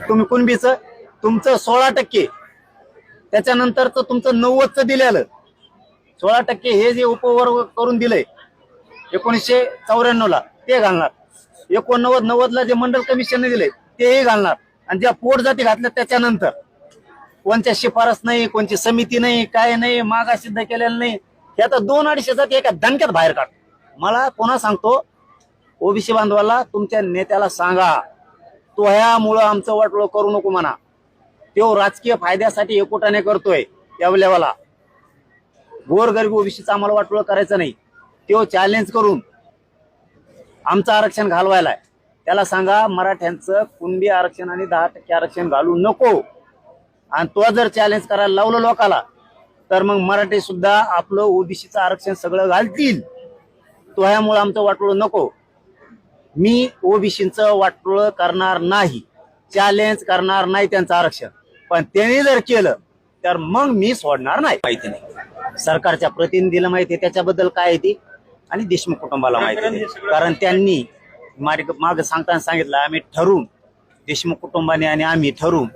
तुम्ही कुणबीचं? तुमचं सोळा टक्के. त्याच्यानंतरचं तुमचं नव्वदचं दिलेलं. सोळा टक्के हे जे उपवर्ग करून दिलंय एकोणीसशे चौऱ्याण्णव ला ते घालणार. एकोणनव्वद नव्वद ला जे मंडल कमिशनने दिले तेही घालणार. आणि ज्या पोट जाती घातल्या त्याच्यानंतर कोणत्या शिफारस नाही कोणची समिती नाही काय नाही मागा सिद्ध केलेलं नाही. हे आता दोन अडीचशे जाती एका दणक्यात बाहेर काढ. मला पुन्हा सांगतो ओबीसी बांधवाला तुमच्या नेत्याला सांगा. तो ह्यामुळं आमचं वाटलं करू नको म्हणा. तो राजकीय फायद्यासाठी एकोटाने करतोय या लेवला गोरगरीब ओबीसीचं आम्हाला वाटोळ करायचं नाही. तो चॅलेंज करून आमचं आरक्षण घालवायलाय त्याला सांगा मराठ्यांचं कुणबी आरक्षण आणि दहा टक्के आरक्षण घालू नको. आणि तो जर चॅलेंज करायला लावलं लोकाला तर मग मराठी सुद्धा आपलं ओबीसीचं आरक्षण सगळं घालतील. तो ह्यामुळे आमचं वाटोळं नको. मी ओबीसीचं वाटोळं करणार नाही चॅलेंज करणार नाही त्यांचं आरक्षण. पण त्यांनी जर केलं तर मग मी सोडणार नाही. माहिती नाही. सरकारच्या प्रतिनिधीला माहिती आहे त्याच्याबद्दल काय आहे ती? आणि देशमुख कुटुंबाला माहिती आहे. कारण त्यांनी माग सांगताना सांगितलं आम्ही ठरवून देशमुख कुटुंबाने आणि आम्ही ठरवून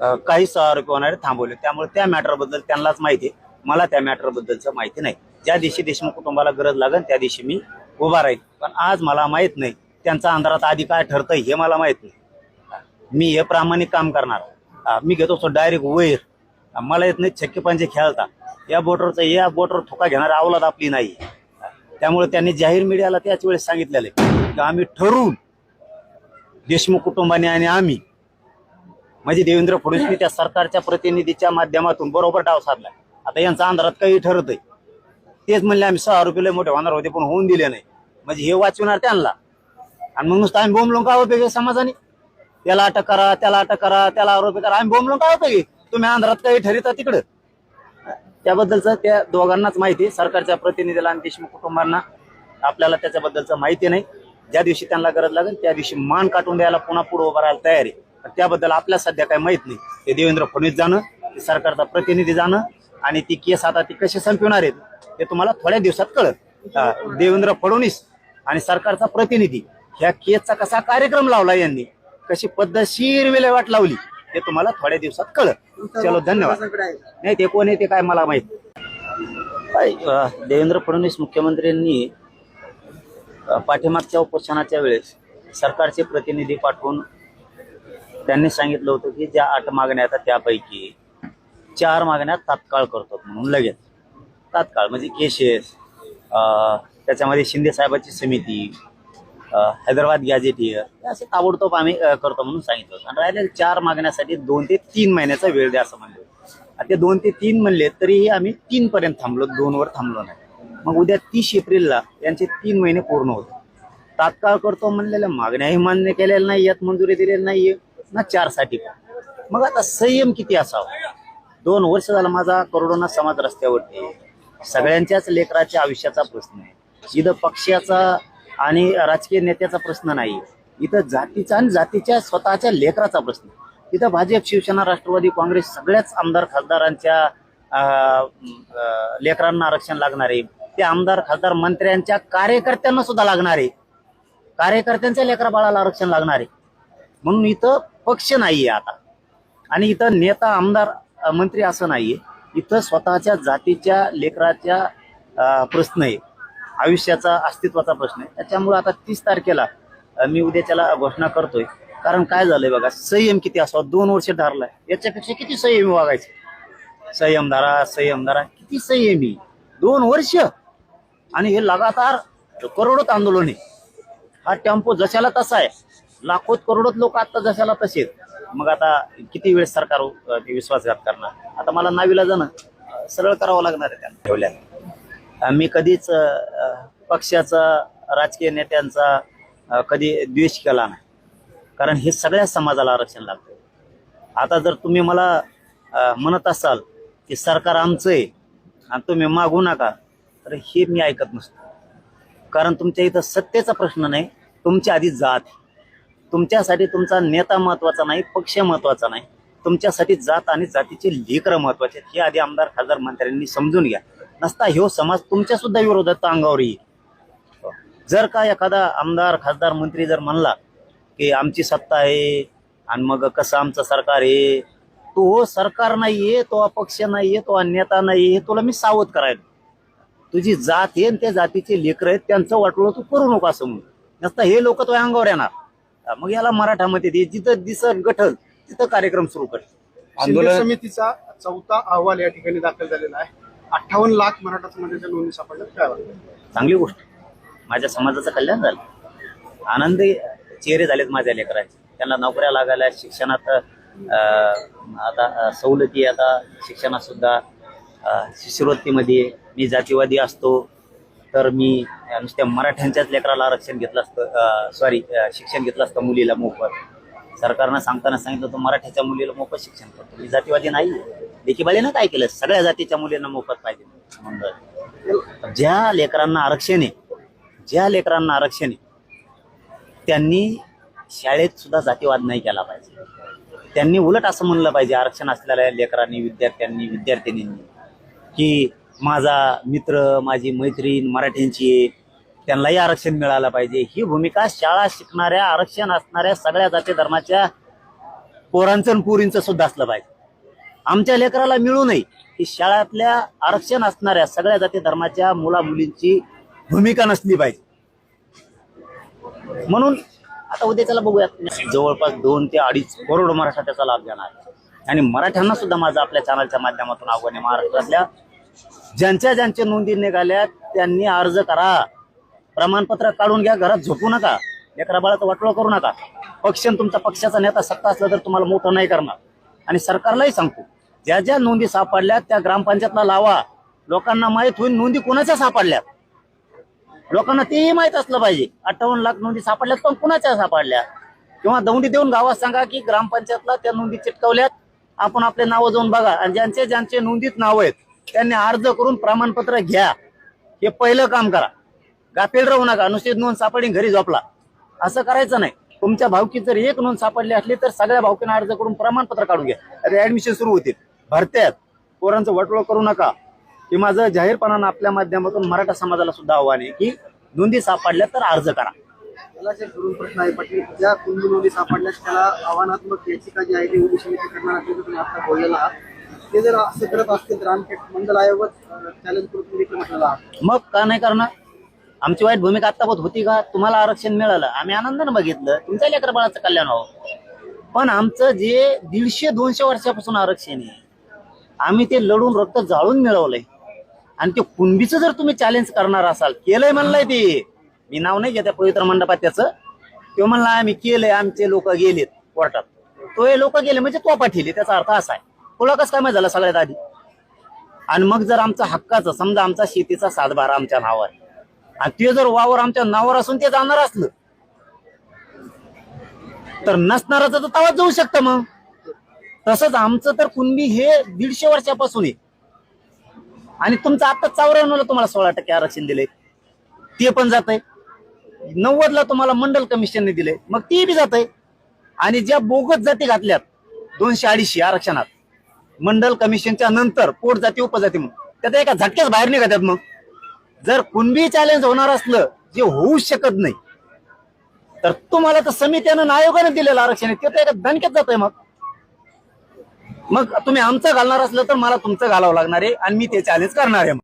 अ, काही आरोपी होणारे थांबवले. त्यामुळे त्या मॅटरबद्दल त्यांनाच माहिती आहे. मला त्या मॅटर बद्दलचं माहिती नाही. ज्या दिवशी देशमुख कुटुंबाला गरज लागेल त्या दिवशी मी उभा राहील. पण आज मला माहीत नाही त्यांचा अंधारात आधी काय ठरतंय हे मला माहीत नाही. मी हे प्रामाणिक काम करणार. मी घेतो तो डायरेक्ट वैर. मला येत नाही छक्के पंचे खेळता. या बोटरचा या बोटवर थोका घेणारा अवलाद आपली नाही. त्यामुळे त्यांनी जाहीर मीडियाला त्याच वेळेस सांगितलेलं आहे की आम्ही ठरवून देशमुख कुटुंबाने आणि आम्ही म्हणजे देवेंद्र फडणवीस त्या सरकारच्या प्रतिनिधीच्या माध्यमातून बरोबर डाव साधला. आता यांचा अंधारात काही ठरत आहे तेच म्हणले आम्ही सहा रुपये मोठे होणार होते पण होऊन दिले नाही. म्हणजे हे वाचवणार त्यांना. आणि मग नुसतं आम्ही बोंबलो का उपयोग समाजाने? त्याला अटक करा त्याला अटक करा त्याला आरोपी करा आम्ही बोंबलो का उपयोग तुम्ही अंधारात काही ठरिता तिकडं? त्याबद्दलचं त्या दोघांनाच माहिती आहे. सरकारच्या प्रतिनिधीला आणि देशमुख कुटुंबांना आपल्याला त्याच्याबद्दलचं माहिती नाही. ज्या दिवशी त्यांना गरज लागेल त्या दिवशी मान काटून द्यायला पुन्हा पुढे उभं राहायला तयार आहे. त्याबद्दल आपल्या सध्या काही माहीत नाही. ते देवेंद्र फडणवीस जाणं ते सरकारचा प्रतिनिधी जाणं आणि ती केस आता ती कशी संपवणार आहेत ते तुम्हाला थोड्या दिवसात कळत देवेंद्र फडणवीस आणि सरकारचा प्रतिनिधी ह्या केसचा कसा कार्यक्रम लावला यांनी? कशी पद्धतशीर विल्हेवाट लावली ते तुम्हाला थोड्या दिवसात कळत चलो धन्यवाद. नाही ते कोण आहे ते काय मला माहीत. देवेंद्र फडणवीस मुख्यमंत्र्यांनी पाठीमागच्या उपोषणाच्या वेळेस सरकारचे प्रतिनिधी पाठवून त्यांनी सांगितलं होतं की ज्या आठ मागण्या आता त्यापैकी चार मागण्या तात्काळ करतो म्हणून लगेच. तात्काळ म्हणजे केसेस अं, त्याच्यामध्ये शिंदे साहेबाची समिती हैदराबाद गॅजेटियर हे असे ताबडतोब आम्ही करतो म्हणून सांगितलं होतं. आणि राहिलेल्या चार मागण्यासाठी दोन ते तीन महिन्याचा वेळ द्या असं म्हणलं आणि आता ते दोन ते तीन म्हणले तरीही आम्ही तीन पर्यंत थांबलो दोनवर थांबलो नाही. मग उद्या तीस एप्रिलला यांचे तीन महिने पूर्ण होते तात्काळ करतो म्हणलेल्या मागण्याही मान्य केलेल्या नाही यात मंजुरी दिलेली नाहीये ना चारसाठी मग आता संयम किती असावा? दोन वर्ष झाला माझा करोडोना समाज रस्त्यावरती. सगळ्यांच्याच लेकराच्या आयुष्याचा प्रश्न आहे. इथं पक्षाचा आणि राजकीय नेत्याचा प्रश्न नाही. इथं जातीचा आणि जातीच्या स्वतःच्या लेकराचा प्रश्न. इथं भाजप शिवसेना राष्ट्रवादी काँग्रेस सगळ्याच आमदार खासदारांच्या लेकरांना आरक्षण लागणार आहे. ते आमदार खासदार मंत्र्यांच्या कार्यकर्त्यांना सुद्धा लागणार आहे. कार्यकर्त्यांच्या लेकरा बाळाला आरक्षण लागणार आहे. म्हणून इथं पक्ष नाहीये आता. आणि इथं नेता आमदार मंत्री असं नाहीये. इथं स्वतःच्या जातीच्या लेकराच्या प्रश्न आहे. आयुष्याचा अस्तित्वाचा प्रश्न आहे. त्याच्यामुळे आता तीस तारखेला मी उद्याच्याला घोषणा करतोय. कारण काय झालंय बघा संयम किती असावा दोन वर्ष धारलाय याच्यापेक्षा किती संयमी वागायचे? संयम धारा संयम धारा किती संयमी? दोन वर्ष. आणि हे लगातार करोडोत आंदोलन आहे. हा टेम्पो जशाला तसा आहे. लाखोत करोडोत लोक आता जशाला तसे आहेत. मग आता किती वेळ सरकार ते विश्वासघात करणार? आता मला नावीला जाणं सरळ करावं लागणार आहे त्यांना. ठेवल्या मी कधीच पक्षाचा राजकीय नेत्यांचा कधी द्वेष केला नाही. कारण हे सगळ्या समाजाला आरक्षण लागतं आता जर तुम्ही मला म्हणत असाल की सरकार आमचं आहे आणि तुम्ही मागू नका तर हे मी ऐकत नसतो. कारण तुमच्या इथं सत्तेचा प्रश्न नाही तुमच्या आधी जात. तुमच्यासाठी तुमचा नेता महत्त्वाचा नाही पक्ष महत्त्वाचा नाही. तुमच्यासाठी जात आणि जातीचे लेकरं महत्त्वाचे आहेत. हे आधी आमदार खासदार मंत्र्यांनी समजून घ्या. नसता ह्यो समाज तुमच्या सुद्धा विरोधात अंगावर येईल. जर का एखादा आमदार खासदार मंत्री जर म्हणला की आमची सत्ता आहे आणि मग कसं आमचं सरकार आहे तो सरकार नाहीये तो अपक्ष नाहीये तो नेता नाहीये हे तुला मी सावध करायला. तुझी जात आहे आणि त्या जातीचे लेकर आहेत त्यांचं वाटलं तू करू नको असं म्हणून. नसता हे लोक तो अंगावर येणार. मग याला मराठामध्ये दे जिथं दिसत गठल तिथं कार्यक्रम सुरू कर. आंदोलन समितीचा चौथा अहवाल या ठिकाणी दाखल झालेला आहे. अठ्ठावन्न लाख मराठा समाजाच्या नोंदी सापडल्या. काय वाटतं? चांगली गोष्ट. माझ्या समाजाचं कल्याण झालं. आनंदी चेहरे झालेत माझ्या लेकरांचे. त्यांना नोकऱ्या लागायला शिक्षणात आता सवलती आता शिक्षणात सुद्धा शिष्यवृत्तीमध्ये मी जातीवादी असतो तर मी नुसत्या मराठ्यांच्याच लेकराला आरक्षण घेतलं असतं सॉरी शिक्षण घेतलं असतं मुलीला मोफत. सरकारनं सांगताना सांगितलं तर मराठ्याच्या मुलीला मोफत शिक्षण करतो. मी जातीवादी नाही लेकीबाळीनं काय केलं? सगळ्या जातीच्या मुलींना मोफत पाहिजे. मंडळ ज्या लेकरांना आरक्षण आहे ज्या लेकरांना आरक्षण आहे त्यांनी शाळेत सुद्धा जातीवाद नाही केला पाहिजे. त्यांनी उलट असं म्हणलं पाहिजे आरक्षण असलेल्या लेकरांनी विद्यार्थ्यांनी विद्यार्थिनींनी की माझा मित्र माझी मैत्रीण मराठ्यांची त्यांनाही आरक्षण मिळालं पाहिजे. ही भूमिका शाळा शिकणाऱ्या आरक्षण असणाऱ्या सगळ्या जाती धर्माच्या पोरांचं पुरींचं सुद्धा असलं पाहिजे. आमच्या लेकराला मिळू नये. ही शाळातल्या आरक्षण असणाऱ्या सगळ्या जाती धर्माच्या मुला मुलींची भूमिका नसली पाहिजे. म्हणून आता उद्याच्याला बघूयात. जवळपास दोन ते अडीच करोड मराठा त्याचा लाभ घेणार आहे. आणि मराठ्यांना सुद्धा माझं आपल्या चॅनलच्या माध्यमातून आव्हान आहे. महाराष्ट्रातल्या ज्यांच्या ज्यांच्या नोंदी निघाल्या त्यांनी अर्ज करा. प्रमाणपत्र काढून घ्या. घरात झोपू नका. लेकरा बाळाचं वाटोळं करू नका. पक्ष तुमचा पक्षाचा नेता सत्ता असला तर तुम्हाला मोठं नाही करणार. आणि सरकारलाही सांगतो ज्या ज्या नोंदी सापडल्या त्या ग्रामपंचायतला लावा. लोकांना माहीत होईल नोंदी कोणाच्या सापडल्या लोकांना तेही माहीत असलं पाहिजे. अठ्ठावन्न लाख नोंदी सापडल्यात पण कुणाच्या सापडल्या किंवा दौंडी देऊन गावात सांगा की ग्रामपंचायतला त्या नोंदी चिटकवल्यात. आपण आपले नावं जाऊन बघा. आणि ज्यांचे ज्यांचे नोंदीत नाव आहेत त्यांनी अर्ज करून प्रमाणपत्र घ्या. हे पहिलं काम करा. गाफील राहू नका. नुसती नोंद सापडी घरी झोपला. असं करायचं नाही. तुमच्या भावकी जर एक नोंद सापडली असली तर सगळ्या भावकीनं अर्ज करून प्रमाणपत्र काढून घ्या. आता ऍडमिशन सुरू होतील. भरत्यात पोरांचं वटवळ करू नका. हे माझं जाहीरपणानं आपल्या माध्यमातून मराठा समाजाला सुद्धा आव्हान आहे की नोंदी सापडल्या तर अर्ज करा. मला जे तरुण प्रश्न आहे पाटील. ज्या कुंडी नोंदी सापडल्यात त्याला आव्हानात्मक याचिका जी आहे ती ओबीसी समिती करणार असल्याचं तुम्ही आता बोललेला आहात. ते जर असं करत असतील तर आमच्या मंडल आयोगच चॅलेंज करून तुम्ही देखील म्हटलेला आहात. मग का नाही करणार? आमची वाईट भूमिका आत्तापत होती का? तुम्हाला आरक्षण मिळालं. आम्ही आनंदानं बघितलं. तुमच्या लेकर बाळाचं कल्याण हो पण आमचं जे दीडशे दोनशे वर्षापासून आरक्षण आहे आम्ही ते लढून रक्त जाळून मिळवलंय. आणि ते कुणबीचं जर तुम्ही चॅलेंज करणार असाल केलंय म्हणलंय ते. मी नाव नाही घेत्या पवित्र मंडपात त्याचं. तो म्हणला आम्ही केलंय आमचे लोक गेलेत कोर्टात. तो हे लोक गेले म्हणजे तो पाठिले त्याचा अर्थ असा आहे. तुला कसं काय माहिती झालं सगळ्यात आधी? आणि मग जर आमचा हक्काचं समजा आमचा शेतीचा सातबार आमच्या नावावर. आहे. आणि ते जर वावर आमच्या नावावर असून ते जाणार असलं. तर नसणाराचं तर तवाच जाऊ शकतं मग. तसंच आमचं तर कुणबी हे दीडशे वर्षापासून आहे. आणि तुमचं आता चौऱ्याण्णवला तुम्हाला सोळा टक्के आरक्षण दिले ते पण जात आहे नव्वदला तुम्हाला मंडल कमिशनने दिले मग ते बी जात आहे आणि ज्या बोगस जाती घातल्यात दोनशे अडीचशे आरक्षणात मंडल कमिशनच्या नंतर पोट जाती उपजाती म्हणून त्यात एका झटक्याच बाहेर निघतात मग. जर कुणबी चॅलेंज होणार असलं जे होऊ शकत नाही तर तुम्हाला तर समित्यानं आयोगाने आयोगानं दिलेलं आरक्षण आहे. ते तर एका दणक्यात जात आहे मग. मग तुम्ही आमचं घालणार असलं तर मला तुमचं घालावं लागणार आहे आणि मी ते चॅलेंज करणार आहे. मग